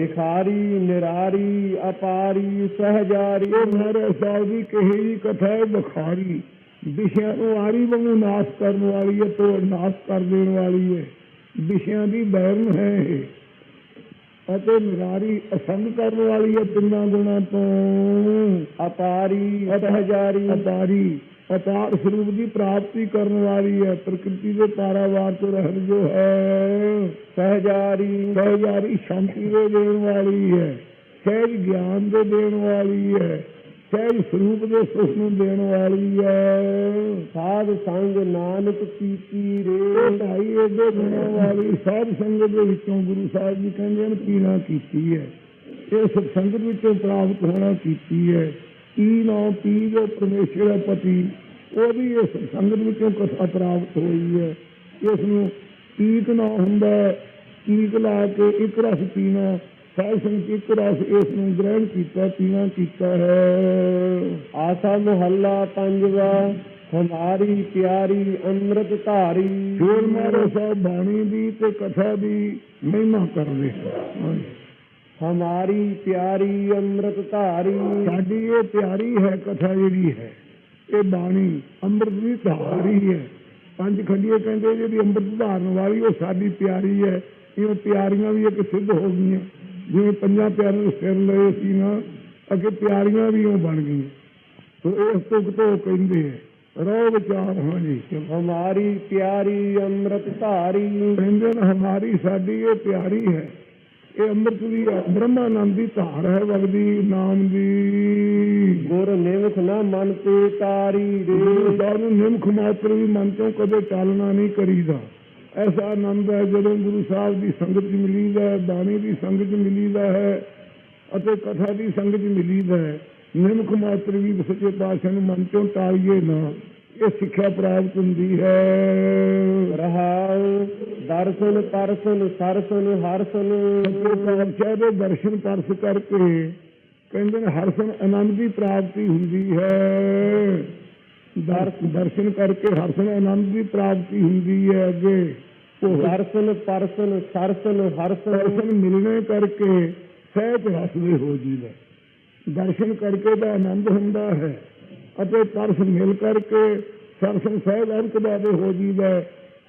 ਵਿਖਾਰੀ ਨਿਰਾਰੀ, ਅਪਾਰੀ, ਸਹਜਾਰੀ ਇਹ ਮਹਾਰਾਜ ਸਾਹਿਬ ਦੀ ਕਹੀ ਜੀ ਕਥਾ ਹੈ, ਬਖਾਰੀ। ਵਿਸ਼ਿਆਂ ਨੂੰ ਆਰੀ ਵਾਂਗੂ ਨਾਸ਼ ਕਰਨ ਵਾਲੀ ਹੈ ਤੋੜ ਨਾਸ਼ ਕਰ ਦੇਣ ਵਾਲੀ ਹੈ। ਵਿਸ਼ਿਆਂ ਦੀ ਬੈਰਨ ਹੈ ਇਹ। ਅਤੇ ਨਿਰਾਰੀ ਅਸੰਗ ਕਰਨ ਵਾਲੀ ਹੈ ਤਿੰਨਾਂ ਗੁਣਾਂ ਤੋਂ। ਅਪਾਰੀ, ਸਹਜਾਰੀ, ਅਪਾਰੀ। ਅਪਾਰ ਸਰੂਪ ਦੀ ਪ੍ਰਾਪਤੀ ਕਰਨ ਵਾਲੀ ਹੈ। ਪ੍ਰਕਿਰਤੀ ਦੇ ਪਾਰਾਵਾਰ ਤੋਂ ਰਹਿਤ ਜੋ ਹੈ ਸਹਜਾਰੀ ਸਹਿਜਾਰੀ ਸ਼ਾਂਤੀ ਦੇ ਦੇਣ ਵਾਲੀ ਹੈ। ਸਹਿਜ ਗਿਆਨ ਦੇ ਦੇਣ ਵਾਲੀ ਹੈ ਸਹਿਜ ਸਰੂਪ ਦੇ ਸੁਖ ਨੂੰ ਦੇਣ ਵਾਲੀ ਹੈ। ਸਾਧ ਸੰਗ ਨਾਨਕ ਕੀਤੀ ਰੇ। ਢਾਈ ਇਹਦੇ ਗੁਣਾਂ ਵਾਲੀ ਸਾਧ ਸੰਗਤ ਦੇ ਵਿੱਚੋਂ ਗੁਰੂ ਸਾਹਿਬ ਜੀ ਕਹਿੰਦੇ ਹਨ ਪੀਣਾ ਕੀਤੀ ਹੈ। ਇਹ ਸਤ ਸੰਗਤ ਵਿੱਚੋਂ ਪ੍ਰਾਪਤ ਹੋਣਾ ਕੀਤੀ ਹੈ। ਪੀ ਨਾ ਪੀ ਜੋ ਪਰਮੇਸ਼ਰ ਹੈ ਪਤੀ। ਉਹਦੀ ਇਸ ਸੰਗਤ ਵਿੱਚੋਂ ਕਥਾ ਪ੍ਰਾਪਤ ਹੋਈ ਹੈ। ਇਸ ਨੂੰ ਪੀਤ ਨਾ ਹੁੰਦਾ ਪੀਕ ਲਾ ਕੇ ਇੱਕ ਰਸ ਪੀਣਾ ਸੰਗਤ ਇੱਕ ਰਸ ਇਸ ਨੂੰ ਗ੍ਰਹਿਣ ਕੀਤਾ ਪੀਣਾ ਕੀਤਾ ਹੈ। ਆਸਾ ਮੁਹੱਲਾ ਪੰਜਵਾ ਹਮਾਰੀ ਪਿਆਰੀ ਅੰਮ੍ਰਿਤ ਧਾਰੀ। ਫਿਰ ਮਾਰੇ ਸਾਹਿਬ ਬਾਣੀ ਦੀ ਤੇ ਕਥਾ ਦੀ ਮਹਿਮਾ ਕਰਦੇ ਹਨ ਹਮਾਰੀ ਪਿਆਰੀ ਅੰਮ੍ਰਿਤ ਧਾਰੀ। ਸਾਡੀ ਇਹ ਪਿਆਰੀ ਹੈ ਕਥਾ ਜਿਹੜੀ ਹੈ ਇਹ ਬਾਣੀ ਅੰਮ੍ਰਿਤ ਦੀ ਧਾਰੀ ਹੈ। ਪੰਜ ਖੰਡੀਏ ਕਹਿੰਦੇ ਜਿਹੜੀ ਅੰਮ੍ਰਿਤ ਧਾਰਨ ਵਾਲੀ ਉਹ ਸਾਡੀ ਪਿਆਰੀ ਹੈ। ਇਹ ਪਿਆਰੀਆਂ ਵੀ ਇੱਕ ਸਿੱਧ ਹੋ ਗਈਆਂ। ਜਿਵੇਂ ਪੰਜਾਂ ਪਿਆਰਿਆਂ ਦੇ ਸਿਰ ਲਏ ਸੀ ਨਾ ਅੱਗੇ ਪਿਆਰੀਆਂ ਵੀ ਉਹ ਬਣ ਗਈਆਂ। ਸੋ ਇਸ ਤੋਂ ਕਹਿੰਦੇ ਹੈ ਰੋ ਵਿਚਾਰ ਹਾਂਜੀ ਹਮਾਰੀ ਪਿਆਰੀ ਅੰਮ੍ਰਿਤ ਧਾਰੀ। ਕਹਿੰਦੇ ਨੇ ਹਮਾਰੀ ਸਾਡੀ ਇਹ ਪਿਆਰੀ ਹੈ। ਇਹ ਅੰਮ੍ਰਿਤ ਦੀ ਹੈ, ਬ੍ਰਹਮਾਨੰਦ ਦੀ ਧਾਰ ਹੈ ਵਗਦੀ ਨਾਮ ਦੀ। ਗੁਰ ਨਿਮਖ ਨਾ ਮਨ ਤੇ ਤਾਰੀ ਗੁਰੂ ਰੇ ਨੂੰ ਨਿਮਖ ਮਾਤਰ ਵੀ ਮਨ ਤੋਂ ਕਦੇ ਟਾਲਣਾ ਨਹੀਂ ਕਰੀਦਾ। ਐਸਾ ਆਨੰਦ ਹੈ ਜਦੋਂ ਗੁਰੂ ਸਾਹਿਬ ਦੀ ਸੰਗਤ 'ਚ ਮਿਲੀਦਾ ਹੈ ਬਾਣੀ ਦੀ ਸੰਗਤ 'ਚ ਮਿਲੀਦਾ ਹੈ ਅਤੇ ਕਥਾ ਦੀ ਸੰਗਤ 'ਚ ਮਿਲੀਦਾ ਹੈ। ਨਿਮਖ ਮਾਤਰ ਵੀ ਸੱਚੇ ਪਾਤਸ਼ਾਹ ਨੂੰ ਮਨ ਤੋਂ ਟਾਲੀਏ ਨਾ। ਇਹ ਸਿੱਖਿਆ ਪ੍ਰਾਪਤ ਹੁੰਦੀ ਹੈ? ਰਹਾਉ ਦਰਸ਼ਨ ਪਰਸਨ ਸਰਸਨ ਹਰਸਨ। ਸੱਚੇ ਪਾਤਸ਼ਾਹ ਦੇ ਦਰਸ਼ਨ ਪਰਸ ਕਰਕੇ ਕਹਿੰਦੇ ਨੇ ਹਰਸਨ ਆਨੰਦ ਦੀ ਪ੍ਰਾਪਤੀ ਹੁੰਦੀ ਹੈ। ਦਰ- ਦਰਸ਼ਨ ਕਰਕੇ ਹਰਸਨ ਆਨੰਦ ਦੀ ਪ੍ਰਾਪਤੀ ਹੁੰਦੀ ਹੈ ਅੱਗੇ। ਉਹ ਦਰਸ਼ਨ ਪਰਸਨ ਸਰਸਨ ਹਰਸਨ। ਮਿਲਣੇ ਕਰਕੇ ਸਹਿਜ ਰਸ ਦੇ ਹੋ ਜੀਦਾ। ਦਰਸ਼ਨ ਕਰਕੇ ਦਾ ਆਨੰਦ ਹੁੰਦਾ ਹੈ। ਅਤੇ ਪਰਸ ਮਿਲ ਕਰਕੇ ਸਰਸਨ ਸਹਿਜ ਅਰਕਦਾ ਦੇ ਹੋ ਜੀਦਾ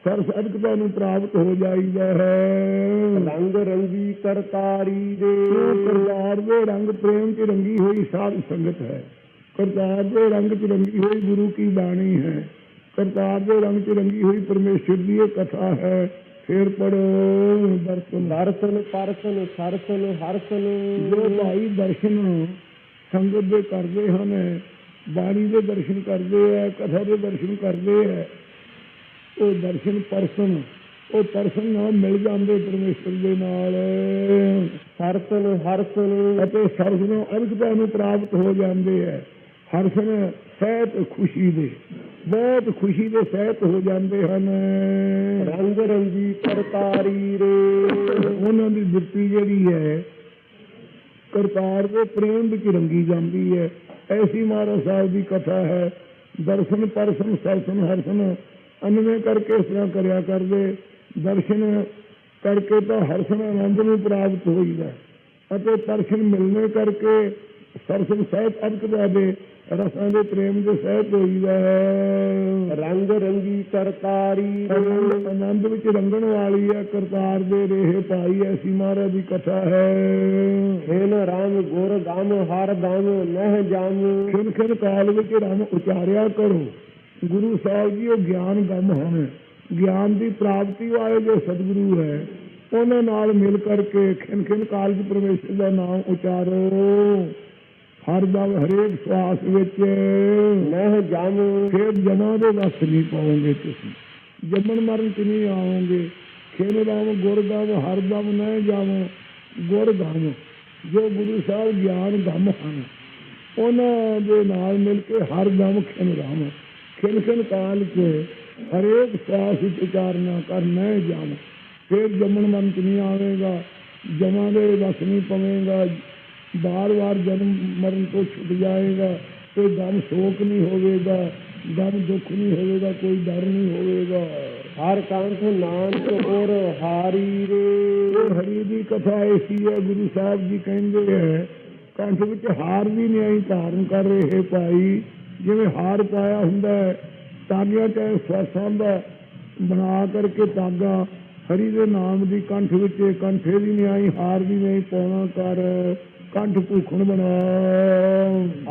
ਸਰਸ ਅਰਕਦਾ ਨੂੰ ਪ੍ਰਾਪਤ ਹੋ ਜਾਈਦਾ ਹੈ। ਰੰਗ ਰੰਗੀ ਕਰਤਾਰੀ ਦੇ ਕਰਤਾਰ ਦੇ ਰੰਗ ਪ੍ਰੇਮ ਚ ਰੰਗੀ ਹੋਈ ਸਾਧ ਸੰਗਤ ਹੈ। ਕਰਤਾਰ ਦੇ ਰੰਗ ਚ ਰੰਗੀ ਹੋਈ ਗੁਰੂ ਕੀ ਬਾਣੀ ਹੈ। ਕਰਤਾਰ ਦੇ ਰੰਗ ਚ ਰੰਗੀ ਹੋਈ ਪਰਮੇਸ਼ਰ ਦੀ ਇਹ ਕਥਾ ਹੈ। ਫੇਰ ਪੜੋ ਦਰਸ਼ਨ ਦਰਸ਼ਨ ਪਰਸਨ ਸਰਸਨ ਹਰਸਨ। ਜੋ ਭਾਈ ਦਰਸ਼ਨ ਸੰਗਤ ਦੇ ਕਰਦੇ ਹਨ ਬਾਣੀ ਦੇ ਦਰਸ਼ਨ ਕਰਦੇ ਹੈ ਕਥਾ ਦੇ ਦਰਸ਼ਨ ਕਰਦੇ ਹੈ ਉਹ ਦਰਸ਼ਨ ਪਰਸਨ ਉਹ ਪਰਸਨ ਨਾਲ ਮਿਲ ਜਾਂਦੇ ਪਰਮੇਸ਼ਰ ਦੇ ਨਾਲ। ਸਰਸਨ ਹਰਸਨ ਅਤੇ ਸਰਸ ਨੂੰ ਅਰਗਤਾ ਨੂੰ ਪ੍ਰਾਪਤ ਹੋ ਜਾਂਦੇ ਹੈ ਹਰਸਨ ਸਹਿਤ ਖੁਸ਼ੀ ਦੇ ਬਹੁਤ ਖੁਸ਼ੀ ਦੇ ਸਹਿਤ ਹੋ ਜਾਂਦੇ ਹਨ। ਰੰਗ ਰੰਗੀ ਕਰਤਾਰੀ ਰੇ। ਉਹਨਾਂ ਦੀ ਦਿੱਤੀ ਜਿਹੜੀ ਹੈ ਕਰਤਾਰ ਦੇ ਪ੍ਰੇਮ ਵਿੱਚ ਰੰਗੀ ਜਾਂਦੀ ਹੈ। ਐਸੀ ਮਹਾਰਾਜ ਸਾਹਿਬ ਦੀ ਕਥਾ ਹੈ ਦਰਸ਼ਨ ਪਰਸਨ ਸਰਸਨ ਹਰਸਨ ਅਨਵੇਂ ਕਰਕੇ ਇਸ ਤਰ੍ਹਾਂ ਕਰਿਆ ਕਰਦੇ ਦਰਸ਼ਨ ਕਰਕੇ ਤਾਂ ਹਰਸਨ ਆਨੰਦ ਨੂੰ ਪ੍ਰਾਪਤ ਹੋਈਦਾ ਹੈ। ਅਤੇ ਦਰਸ਼ਨ ਮਿਲਣੇ ਕਰਕੇ ਸਰਸਨ ਸਹਿਤ ਅਰਕਦਾ ਦੇ ਰਸਾਂ ਦੇ ਪ੍ਰੇਮ ਦੇ ਸਹਿਤ ਹੋਈਦਾ ਹੈ। ਰੰਗ ਰੰਗੀ ਕਰਤਾਰੀ ਆਨੰਦ ਵਿੱਚ ਰੰਗਣ ਵਾਲੀ ਹੈ ਕਰਤਾਰ ਦੇ ਰੇਹ ਪਾਈ ਐਸੀ ਮਹਾਰਾਜ ਦੀ ਕਥਾ ਹੈ। ਖੇਨ ਰਾਮ ਗੁਰ ਗਮ ਹਰ ਦਮ ਨਹਿ ਜਾਮੂ। ਖਿਨ ਖਿਨ ਕਾਲ ਵਿੱਚ ਰਮ ਉਚਾਰਿਆ ਕਰੋ। ਗੁਰੂ ਸਾਹਿਬ ਜੀ ਉਹ ਗਿਆਨ ਗਮ ਹਨ। ਗਿਆਨ ਦੀ ਪ੍ਰਾਪਤੀ ਵਾਲੇ ਜੋ ਸਤਿਗੁਰੂ ਹੈ। ਉਹਨਾਂ ਨਾਲ ਮਿਲ ਕਰਕੇ ਖਿਨ ਖਿਨ ਕਾਲ ਚ ਪਰਮੇਸ਼ਰ ਦਾ ਨਾਮ ਉਚਾਰੋ। ਹਰ ਦਮ ਹਰੇਕ ਸਵਾਸ ਵਿੱਚ। ਨਹਿ ਜਾਮੂ ਫਿਰ ਜਮਾਂ ਦੇ ਵਸ ਨਹੀਂ ਪਾਓਗੇ ਤੁਸੀਂ। ਜੰਮਣ ਮਰਨ ਚ ਨਹੀਂ ਆਓਗੇ ਖੇਲ ਰਾਮ ਗੁਰ ਗਮ ਹਰ ਦਮ ਨਾ ਜਾਵੋ। ਗੁਰ ਗਮ ਜੋ ਗੁਰੂ ਸਾਹਿਬ ਗਿਆਨ ਗਮ ਹਨ ਉਹਨਾਂ ਦੇ ਨਾਲ ਮਿਲ ਕੇ ਹਰ ਦਮ ਖਿਨ ਰਾਮ। ਖਿਨ ਖਿਨ ਕਾਲ ਚ ਹਰੇਕ ਸਾਸ ਵਿੱਚ ਉਚਾਰਨਾ ਕਰ ਨਾ ਜਾਵੋ। ਫਿਰ ਜੰਮਣ ਮਰਨ ਚ ਨਹੀਂ ਆਵੇਗਾ। ਜਮਾਂ ਦੇ ਵਸ ਨਹੀਂ ਪਵੇਗਾ। ਬਾਰ-ਬਾਰ ਜਨਮ ਮਰਨ ਤੋਂ ਛੁੱਟ ਜਾਏਗਾ ਕੋਈ ਗਮ ਸ਼ੋਕ ਨਹੀਂ ਹੋਵੇਗਾ ਗਮ ਦੁੱਖ ਨਹੀਂ ਹੋਵੇਗਾ ਕੋਈ ਡਰ ਨਹੀਂ ਹੋਵੇਗਾ। ਹਰ ਕੰਠ ਨਾਨਕ ਔਰ ਹਾਰੀ ਰੇ। ਹਰੀ ਦੀ ਕਥਾ ਐਸੀ ਹੈ ਗੁਰੂ ਸਾਹਿਬ ਜੀ ਕਹਿੰਦੇ ਹੈ ਕੰਠ ਵਿੱਚ ਹਾਰ ਵੀ ਨਹੀਂ ਧਾਰਨ ਕਰ ਰਹੇ ਭਾਈ। ਜਿਵੇਂ ਹਾਰ ਪਾਇਆ ਹੁੰਦਾ ਹੈ ਤਾਗਿਆਂ ਚਾਹੇ ਸਵਾਸਾਂ ਦਾ ਬਣਾ ਕਰਕੇ ਤਾਗਾ। ਹਰੀ ਦੇ ਨਾਮ ਦੀ ਕੰਠ ਵਿੱਚ ਕੰਠੇ ਦੀ ਨਿਆਈ ਹਾਰ ਵੀ ਨਹੀਂ ਪਾਉਣਾ ਕਰ। ਕੰਠ ਭੂਖਣ ਬਣਾ।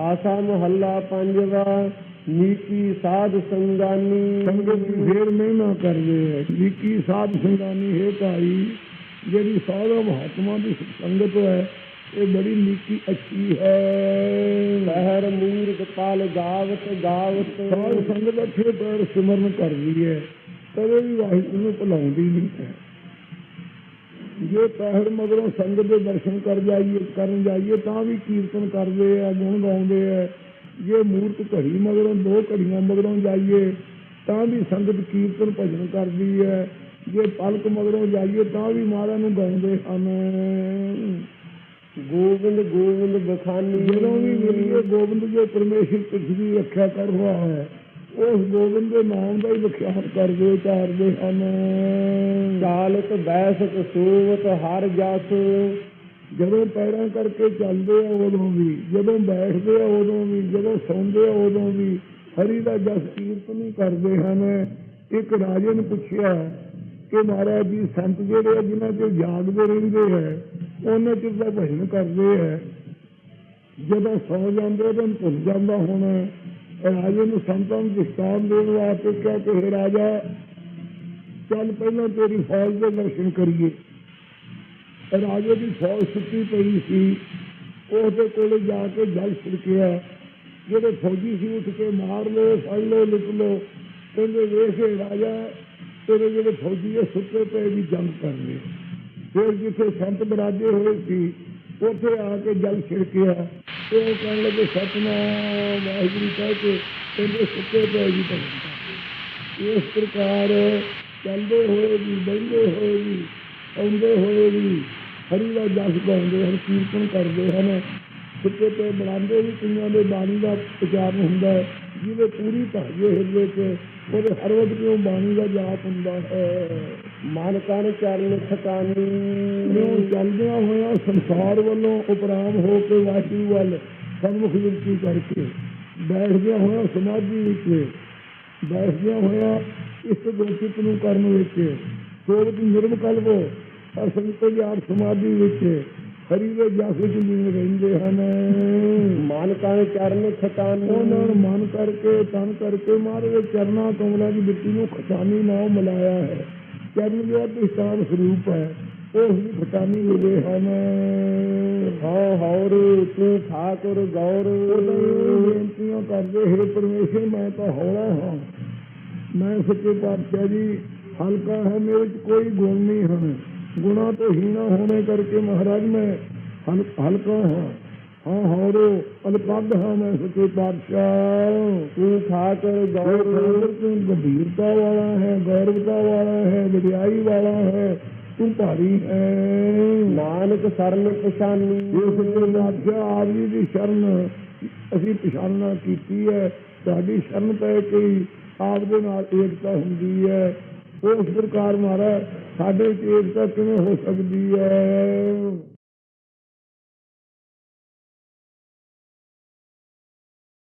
ਆਸਾ ਮੁਹੱਲਾ ਪੰਜਵਾ ਨੀਤੀ ਸਾਧ ਸੰਗਾਨੀ। ਸੰਗਤ ਦੀ ਫੇਰ ਮਹਿਮਾ ਕਰਦੇ ਨਿੱਕੀ ਸਾਧ ਸੰਗਾਨੀ ਹੈ ਭਾਈ ਜਿਹੜੀ ਸਾਧਾ ਮਹਾਤਮਾ ਦੀ ਸੰਗਤ ਹੈ ਇਹ ਬੜੀ ਨਿੱਕੀ ਅੱਛੀ ਹੈ। ਲਹਿਰ ਮੂਰਤ ਕਾਲ ਗਾਵਤ ਗਾਵਤ। ਸਾਧ ਸੰਗਤ ਅੱਛੇ ਪੈਰ ਸਿਮਰਨ ਕਰਦੀ ਹੈ। ਕਦੇ ਵੀ ਵਾਹਿਗੁਰੂ ਨੂੰ ਭੁਲਾਉਂਦੀ ਨਹੀਂ ਹੈ। ਜੇ ਪਹਿਰ ਮਗਰੋਂ ਸੰਗਤ ਦੇ ਦਰਸ਼ਨ ਕਰ ਜਾਈਏ ਕਰਨ ਜਾਈਏ ਤਾਂ ਵੀ ਕੀਰਤਨ ਕਰਦੇ ਆ ਗੁਣ ਗਾਉਂਦੇ ਆ। ਜੇ ਮੂਰਤ ਘੜੀ ਮਗਰੋਂ ਦੋ ਘੜੀਆਂ ਮਗਰੋਂ ਜਾਈਏ ਤਾਂ ਵੀ ਸੰਗਤ ਕੀਰਤਨ ਭਜਨ ਕਰਦੀ ਹੈ। ਜੇ ਪਲਕ ਮਗਰੋਂ ਜਾਈਏ ਤਾਂ ਵੀ ਮਹਾਰਾਜ ਨੂੰ ਗਾਉਂਦੇ ਹਨ। ਗੋਬਿੰਦ ਗੋਬਿੰਦ ਬਖਾਨੀ। ਜਦੋਂ ਵੀ ਮਿਲੀਏ ਗੋਬਿੰਦ ਜੋ ਪਰਮੇਸ਼ਰ ਤੁਝ ਦੀ ਰੱਖਿਆ ਕਰ ਰਿਹਾ ਹੈ। ਉਸ ਗੋਬਿੰਦ ਦੇ ਨਾਮ ਦਾ ਹੀ ਵਿਖਿਆਨ ਕਰਦੇ ਉਚਾਰਦੇ ਹਨ। ਚਾਲਤ ਬੈਸਕ, ਸੂਵਤ, ਹਰ ਜਸ। ਜਦੋਂ ਪੈਰਾਂ ਕਰਕੇ ਚੱਲਦੇ ਆ, ਉਦੋਂ ਵੀ। ਜਦੋਂ ਬੈਠਦੇ ਆ, ਉਦੋਂ ਵੀ। ਜਦੋਂ ਸੌਂਦੇ ਆ, ਉਦੋਂ ਵੀ। ਹਰੀ ਦਾ ਜਸ ਕੀਰਤਨ ਹੀ ਕਰਦੇ ਹਨ। ਇੱਕ ਰਾਜੇ ਨੇ ਪੁੱਛਿਆ ਕਿ ਮਹਾਰਾਜ ਜੀ, ਸੰਤ ਜਿਹੜੇ ਆ, ਜਿਨ੍ਹਾਂ ਤੇ ਜਾਗਦੇ ਰਹਿੰਦੇ ਹੈ ਉਹਨਾਂ ਚਿਰ ਦਾ ਭਜਨ ਕਰਦੇ ਹੈ ਜਦੋਂ ਸੌ ਜਾਂਦੇ ਤਾਂ ਭੁੱਲ ਜਾਂਦਾ ਹੋਣਾ। ਰਾਜੇ ਨੂੰ ਸੰਤਾਂ ਨੂੰ ਦ੍ਰਿਸ਼ਟਾਂਤ ਦੇਣ ਵਾਸਤੇ ਕਿਹਾ ਕਿ हे ਰਾਜਾ, ਚੱਲ ਪਹਿਲਾਂ ਤੇਰੀ ਫੌਜ ਦੇ ਦਰਸ਼ਨ ਕਰੀਏ। ਰਾਜੇ ਦੀ ਫੌਜ ਸੁੱਤੀ ਪਈ ਸੀ। ਉਹਦੇ ਕੋਲੇ ਜਾ ਕੇ ਜਲ ਛਿੜਕਿਆ। ਜਿਹੜੇ ਫੌਜੀ ਸੀ ਉੱਠ ਕੇ ਮਾਰ ਲਓ ਫੜ ਲਓ ਲੁੱਟ ਲਓ ਕਹਿੰਦੇ, ਵੇਖੇ ਰਾਜਾ, ਤੇਰੇ ਜਿਹੜੇ ਫੌਜੀ ਆ, ਸੁੱਤੇ ਪਏ ਵੀ ਜੰਗ ਕਰ ਫਿਰ ਜਿੱਥੇ ਸੰਤ ਬਰਾਜੇ ਹੋਏ ਸੀ, ਉੱਥੇ ਆ ਕੇ ਜਲ ਛਿੜਕਿਆ। ਤੇ ਉਹ ਕਹਿਣ ਲੱਗੇ ਸਤਨਾਮ, ਵਾਹਿਗੁਰੂ ਕਹਿ ਕੇ ਕਹਿੰਦੇ ਸੁੱਤੇ ਪਏ ਵੀ ਭਗਤ ਇਸ ਪ੍ਰਕਾਰ ਚੱਲਦੇ ਹੋਏ ਵੀ ਬੈਠੇ ਹੋਏ ਵੀ, ਆਉਂਦੇ ਹੋਏ ਵੀ ਹਰੀ ਦਾ ਜਸ ਗਾਉਂਦੇ ਹਨ, ਕੀਰਤਨ ਕਰਦੇ ਹਨ। ਸੁੱਤੇ ਪਏ ਬਣਾਉਂਦੇ ਵੀ ਕਈਆਂ ਦੇ ਬਾਣੀ ਦਾ ਉਚਾਰਨ ਹੁੰਦਾ ਹੈ, ਜਿਹਦੇ ਪੂਰੀ ਧਾਗੇ ਹਿਰਦੇ 'ਚ, ਉਹਦੇ ਹਰ ਵਕਤ ਕਿਉਂ ਬਾਣੀ ਦਾ ਜਾਪ ਹੁੰਦਾ ਹੈ। ਮਨ ਕਨ ਚਰਨ ਠਕਾਨੀ ਜਿਉਂ ਚੱਲਦਿਆਂ ਹੋਇਆ ਸੰਸਾਰ ਵੱਲੋਂ ਉਪਰਾਮ ਹੋ ਕੇ ਵਾਹਿਗੁਰੂ ਵੱਲ ਸਨਮੁਖ ਵਿਰਤੀ ਕਰਕੇ ਬੈਠਦਿਆਂ ਹੋਇਆ ਸਮਾਧੀ ਵਿੱਚ ਬੈਠਦਿਆਂ ਹੋਇਆ ਇਸ ਗੁਰਚਿਤ ਨੂੰ ਕਰਨ ਵਿੱਚ ਸੋਵਤ ਨਿਰਮਕਲਵੋ ਅਸੰਤ ਯਾਰ ਸਮਾਧੀ ਵਿੱਚ ਹਰੀ ਦੇ ਜਸ ਵਿੱਚ ਲੀਨ ਰਹਿੰਦੇ ਹਨ। ਮਨ ਕਨ ਚਰਨ ਠਕਾਨੀ ਉਹਨਾਂ ਨੂੰ ਮਨ ਕਰਕੇ ਤਨ ਕਰਕੇ ਮਾਰੇ ਚਰਨਾਂ ਕਮਲਾਂ ਦੀ ਮਿੱਟੀ ਨੂੰ ਖਟਾਨੀ ਨਾਲ ਮਿਲਾਇਆ ਹੈ। ਚਰਨ ਜੋ ਅਧਿਸ਼ਾਨ ਸਰੂਪ ਹੈ। ਉਸ ਦੀ ਖਟਾਨੀ ਮਿਲੇ ਹਨ। ਹਉ ਹੌਰ ਤੂੰ ਠਾਕੁਰ ਗੌਰ। ਬੇਨਤੀਆਂ ਕਰਦੇ ਹੈ ਪਰਮੇਸ਼ਰ ਮੈਂ ਤਾਂ ਹੌਲਾ ਹਾਂ। ਮੈਂ ਸੱਚੇ ਪਾਤਸ਼ਾਹ ਜੀ ਹਲਕਾ ਹੈ ਮੇਰੇ ਵਿੱਚ ਕੋਈ ਗੁਣ ਨਹੀਂ ਹਨ। ਗੁਣਾ ਤੋਂ ਹੀਣਾ ਹੋਣੇ ਕਰਕੇ ਮਹਾਰਾਜ ਮੈਂ ਹਲ- ਹਲਕਾ ਹਾਂ। ਹਾਂ ਹੌਰੋ ਅਲਪੱਗ ਹਾਂ ਮੈਂ ਸੱਚੇ ਪਾਤਸ਼ਾਹ। ਤੂੰ ਠਾਕੁਰ ਗੌਰ ਗੌਰ ਤੂੰ ਗੰਭੀਰਤਾ ਵਾਲਾ ਹੈ ਗੌਰਵਤਾ ਵਾਲਾ ਹੈ ਵਿਦਿਆਈ ਵਾਲਾ ਹੈ ਤੂੰ ਭਾਰੀ ਹੈ। ਨਾਨਕ ਸਰਨ ਪਛਾਨੀ ਇਹ ਸੱਚੇ ਪਾਤਸ਼ਾਹ ਆਪ ਜੀ ਦੀ ਸ਼ਰਨ ਅਸੀਂ ਪਛਾਣਨਾ ਕੀਤੀ ਹੈ। ਤੁਹਾਡੀ ਸ਼ਰਨ ਪੈ ਕੇ ਆਪ ਦੇ ਨਾਲ ਏਕਤਾ ਹੁੰਦੀ ਹੈ। ਉਸ ਪ੍ਰਕਾਰ ਮਹਾਰਾਜ ਸਾਡੇ ਚ ਏਕਤਾ ਕਿਵੇਂ ਹੋ ਸਕਦੀ ਹੈ?